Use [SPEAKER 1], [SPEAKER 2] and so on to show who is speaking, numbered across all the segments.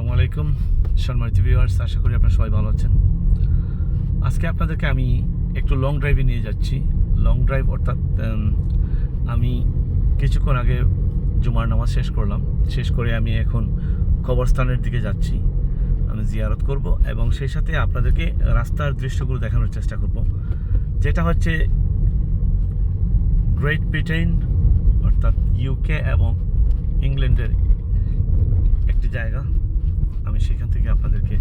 [SPEAKER 1] আসসালামু আলাইকুম, সম্মানিত ভিউয়ার্স আশা করি আপনারা সবাই ভালো আছেন। আজকে আপনাদেরকে আমি একটু লং ড্রাইভে নিয়ে যাচ্ছি। লং ড্রাইভ অর্থাৎ আমি কিছুক্ষণ আগে জুমার নামাজ শেষ করলাম। শেষ করে আমি এখন কবরস্থানের দিকে যাচ্ছি। আমি জিয়ারত করব এবং সেই সাথে আপনাদেরকে রাস্তার দৃশ্যগুলো দেখানোর চেষ্টা করব। যেটা হচ্ছে গ্রেট ব্রিটেন অর্থাৎ ইউকে এবং ইংল্যান্ডের একটি জায়গা। আমি সেখান থেকে আপনাদেরকে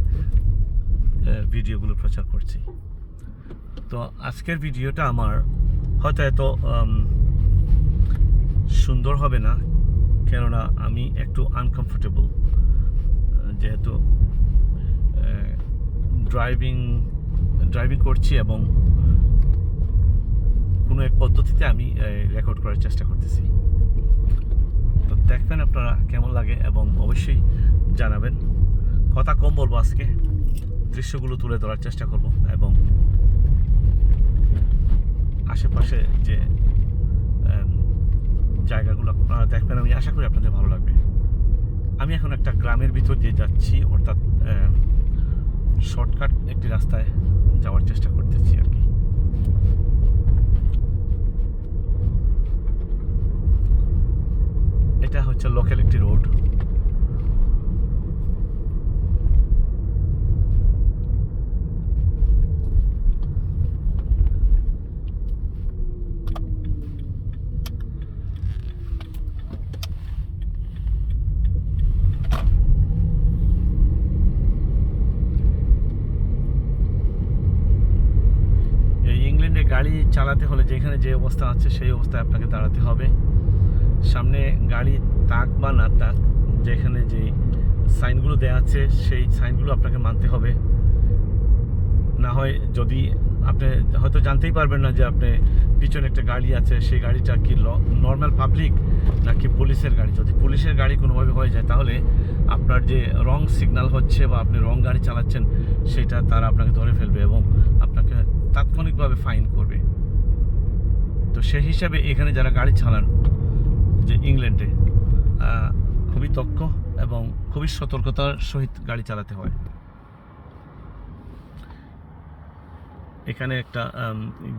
[SPEAKER 1] ভিডিওগুলো প্রচার করছি। তো আজকের ভিডিওটা আমার হয়তো এত সুন্দর হবে না, কেননা আমি একটু আনকমফোর্টেবল যেহেতু ড্রাইভিং ড্রাইভিং করছি এবং কোনো এক পদ্ধতিতে আমি রেকর্ড করার চেষ্টা করতেছি। তো দেখবেন আপনারা কেমন লাগে এবং অবশ্যই জানাবেন। কথা কম বলব আজকে। দৃশ্যগুলো তুলে ধরার চেষ্টা করব এবং আশেপাশে যে জায়গাগুলো আপনারা দেখবেন, আমি আশা করি আপনাদের ভালো লাগবে। আমি এখন একটা গ্রামের ভিতর দিয়ে যাচ্ছি, অর্থাৎ শর্টকাট একটি রাস্তায় যাওয়ার চেষ্টা করতেছি আর কি। এটা হচ্ছে লোকাল একটি রোড এই ইংল্যান্ডে গাড়ি চালাতে হলে যেখানে যে অবস্থা আছে সেই অবস্থায় আপনাকে দাঁড়াতে হবে। সামনে গাড়ি, তাক বা না তাক, যেখানে যে সাইনগুলো দেওয়া আছে সেই সাইনগুলো আপনাকে মানতে হবে। না হয় যদি আপনি হয়তো জানতেই পারবেন না যে আপনি পিছনে একটা গাড়ি আছে, সেই গাড়িটা কি নর্মাল পাবলিক নাকি পুলিশের গাড়ি? যদি পুলিশের গাড়ি কোনোভাবে হয়ে যায়, তাহলে আপনার যে রং সিগন্যাল হচ্ছে বা আপনি রং গাড়ি চালাচ্ছেন, সেটা তারা আপনাকে ধরে ফেলবে এবং আপনাকে তাৎক্ষণিকভাবে ফাইন করবে। তো সেই হিসাবে এখানে যারা গাড়ি চালান যে ইংল্যান্ডে খুবই দক্ষ এবং খুবই সতর্কতার সহিত গাড়ি চালাতে হয়। এখানে একটা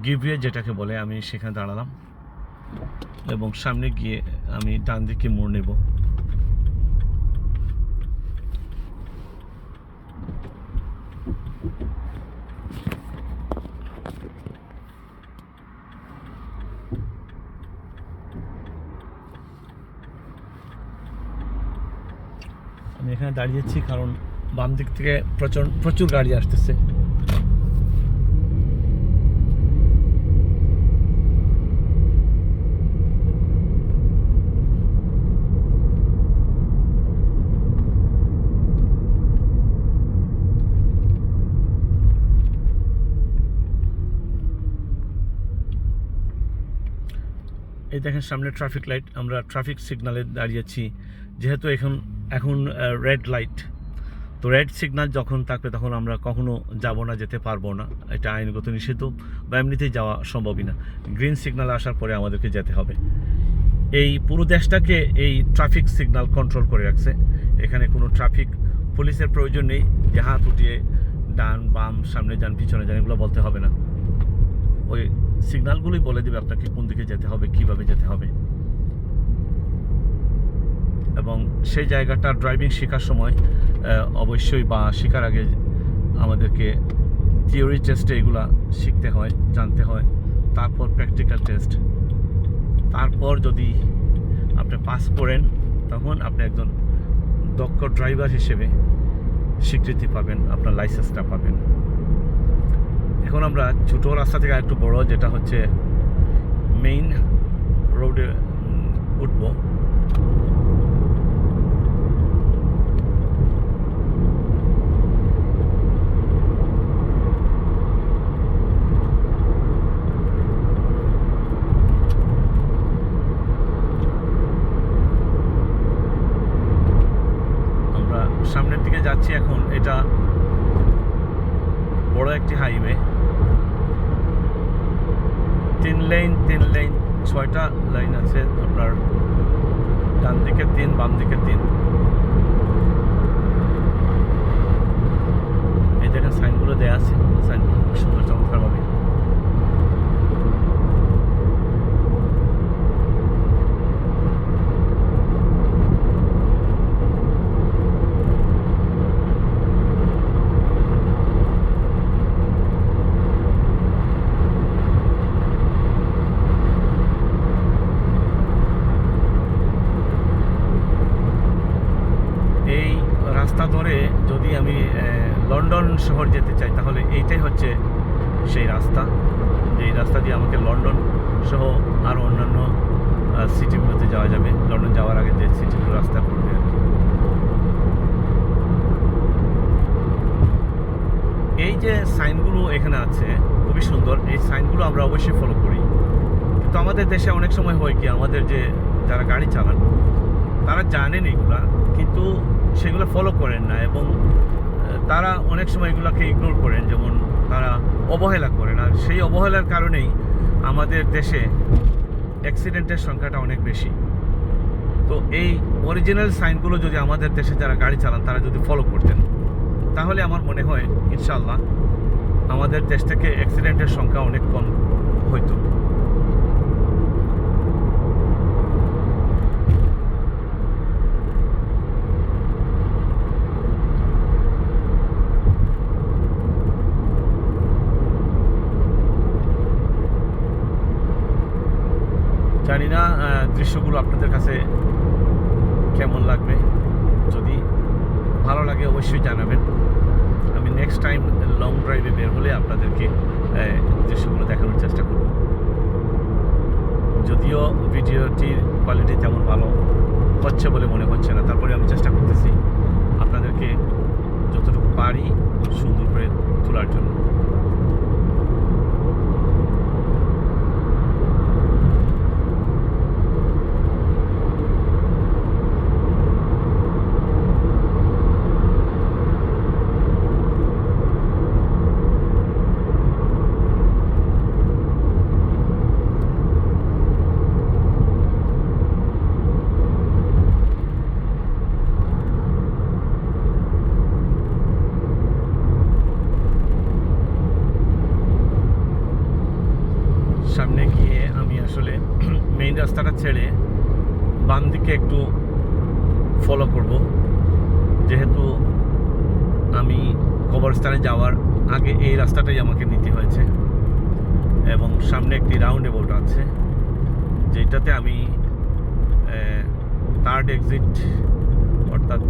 [SPEAKER 1] গিভওয়ে যেটাকে বলে, আমি সেখানে দাঁড়ালাম এবং সামনে গিয়ে আমি ডান দিকে মোড় নেব। আমি এখানে দাঁড়িয়েছি কারণ বাম দিক থেকে প্রচুর প্রচুর গাড়ি আসতেছে। এই দেখেন সামনে ট্রাফিক লাইট আমরা ট্রাফিক সিগনালে দাঁড়িয়েছি। যেহেতু এখন এখন রেড লাইট তো রেড সিগনাল যখন থাকবে তখন আমরা কখনো যাব না, যেতে পারব না। এটা আইনগত নিষিদ্ধ বা এমনিতেই যাওয়া সম্ভবই না। গ্রিন সিগনাল আসার পরে আমাদেরকে যেতে হবে। এই পুরো দেশটাকে এই ট্রাফিক সিগনাল কন্ট্রোল করে রাখছে। এখানে কোনো ট্রাফিক পুলিশের প্রয়োজন নেই। যে হাত উঠিয়ে ডান, বাম, সামনে যান, পিছনে যান, এগুলো বলতে হবে না। ওই সিগন্যালগুলোই বলে দেবে আপনাকে কোন দিকে যেতে হবে, কীভাবে যেতে হবে। এবং সেই জায়গাটা ড্রাইভিং শেখার সময় অবশ্যই বা শেখার আগে আমাদেরকে থিওরি টেস্টে এগুলা শিখতে হয়, জানতে হয়। তারপর প্র্যাকটিক্যাল টেস্ট। তারপর যদি আপনি পাস করেন, তখন আপনি একজন দক্ষ ড্রাইভার হিসেবে স্বীকৃতি পাবেন, আপনার লাইসেন্সটা পাবেন। এখন আমরা ছোটো রাস্তা থেকে একটু বড়, যেটা হচ্ছে মেইন রোডে উঠবো। আমরা সামনের দিকে যাচ্ছি এখন, এটা বড় একটি হাইওয়ে তিন লাইন তিন লাইন ছয়টা লাইন আছে আপনার, ডান দিকে তিন, বাম দিকে তিন। এই দেখেন সাইনগুলো দেওয়া আছে সাইনগুলো খুব সুন্দর, চমৎকারভাবে। এইটাই হচ্ছে সেই রাস্তা। এই রাস্তা দিয়ে আমাকে লন্ডন সহ আরও অন্যান্য সিটিগুলোতে যাওয়া যাবে। লন্ডন যাওয়ার আগে যে সিটিগুলো রাস্তা পড়বে আর কি। এই যে সাইনগুলো এখানে আছে, খুবই সুন্দর। এই সাইনগুলো আমরা অবশ্যই ফলো করি। কিন্তু আমাদের দেশে অনেক সময় হয় কি, আমাদের যে যারা গাড়ি চালান, তারা জানেন এগুলা, কিন্তু সেগুলো ফলো করেন না এবং তারা অনেক সময় এগুলোকে ইগনোর করেন, যেমন তারা অবহেলা করেন। আর সেই অবহেলার কারণেই আমাদের দেশে অ্যাক্সিডেন্টের সংখ্যাটা অনেক বেশি। তো এই অরিজিনাল সাইনগুলো যদি আমাদের দেশে যারা গাড়ি চালান, তারা যদি ফলো করতেন, তাহলে আমার মনে হয় ইনশাল্লাহ আমাদের দেশ থেকে অ্যাক্সিডেন্টের সংখ্যা অনেক কম হইতো। জানি না দৃশ্যগুলো আপনাদের কাছে কেমন লাগবে। যদি ভালো লাগে অবশ্যই জানাবেন। আমি নেক্সট টাইম লং ড্রাইভে বের হলে আপনাদেরকে দৃশ্যগুলো দেখানোর চেষ্টা করব। যদিও ভিডিওটির কোয়ালিটি তেমন ভালো হচ্ছে বলে মনে হচ্ছে না, তারপরে আমি চেষ্টা করতেছি আপনাদেরকে যতটুকু পারি সুন্দর করে তোলার জন্য। সামনে গিয়ে আমি আসলে মেইন রাস্তাটা ছেড়ে বাম দিকে একটু ফলো করব। যেহেতু আমি কবরস্থানে যাওয়ার আগে এই রাস্তাটাই আমাকে নিতে হয়েছে এবং সামনে একটি রাউন্ড অ্যাবাউট আছে, যেটাতে আমি থার্ড এক্সিট অর্থাৎ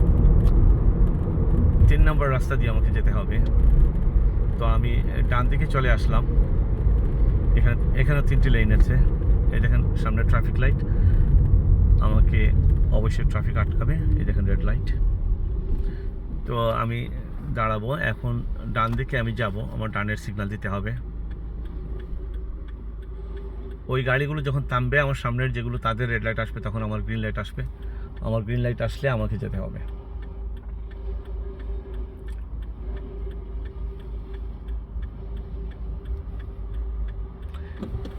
[SPEAKER 1] তিন নম্বর রাস্তা দিয়ে আমাকে যেতে হবে। তো আমি ডান দিকে চলে আসলাম। এখানে এখানে তিনটি লাইন আছে। এই দেখেন, সামনে ট্রাফিক লাইট আমাকে অবশ্যই ট্রাফিক আটকাবে। এই দেখেন রেড লাইট তো আমি দাঁড়াবো। এখন ডান দিকে আমি যাব। আমার ডানের সিগনাল দিতে হবে। ওই গাড়িগুলো যখন থামবে, আমার সামনের যেগুলো তাদের রেড লাইট আসবে, তখন আমার গ্রিন লাইট আসবে। আমার গ্রিন লাইট আসলে আমাকে যেতে হবে।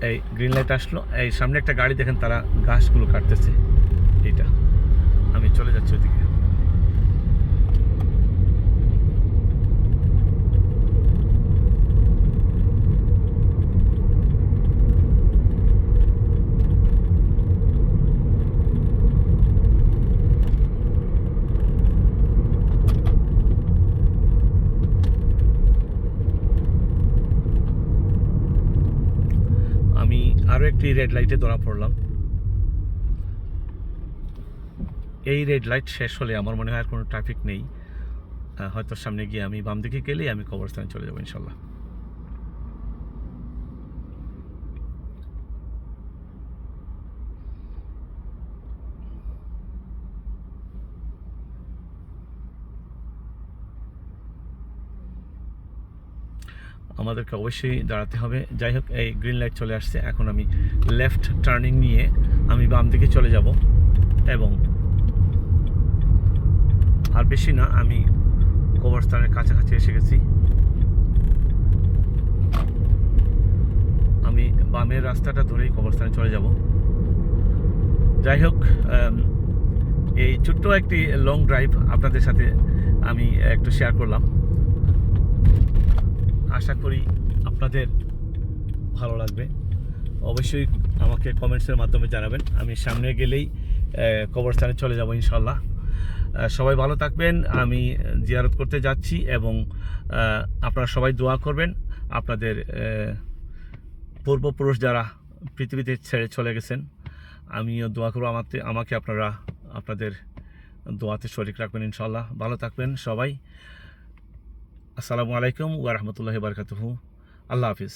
[SPEAKER 1] এই গ্রিন লাইট আসলো। এই সামনে একটা গাড়ি দেখেন, তারা গাছগুলো কাটতেছে। এইটা। আমি চলে যাচ্ছি ওদিকে আমি আরও একটি রেড লাইটে ধরা পড়লাম। এই রেড লাইট শেষ হলে আমার মনে হয় আর কোনো ট্রাফিক নেই। হয়তো সামনে গিয়ে আমি বাম দিকে গেলেই আমি কবরস্থানে চলে যাব, ইনশাল্লাহ। আমাদেরকে অবশ্যই দাঁড়াতে হবে। যাই হোক, এই গ্রিন লাইট চলে আসছে। এখন আমি লেফট টার্নিং নিয়ে আমি বাম দিকে চলে যাব এবং আর বেশি না, আমি কবরস্থানের কাছাকাছি এসে গেছি। আমি বামের রাস্তাটা ধরেই কবরস্থানে চলে যাব। যাই হোক এই ছোট্ট একটি লং ড্রাইভ আপনাদের সাথে আমি একটু শেয়ার করলাম। আশা করি আপনাদের ভালো লাগবে। অবশ্যই আমাকে কমেন্টসের মাধ্যমে জানাবেন। আমি সামনে গেলেই কবরস্থানে চলে যাব ইনশাল্লাহ সবাই ভালো থাকবেন। আমি জিয়ারত করতে যাচ্ছি এবং আপনারা সবাই দোয়া করবেন। আপনাদের পূর্বপুরুষ যারা পৃথিবীতে ছেড়ে চলে গেছেন, আমিও দোয়া করব আমাকে আমাকে আপনারা, আপনাদের দোয়াতে শরিক রাখবেন ইনশাল্লাহ ভালো থাকবেন সবাই। আসসালামু আলাইকুম ওয়া রাহমাতুল্লাহি বারকাতুহু আল্লাহ হাফিজ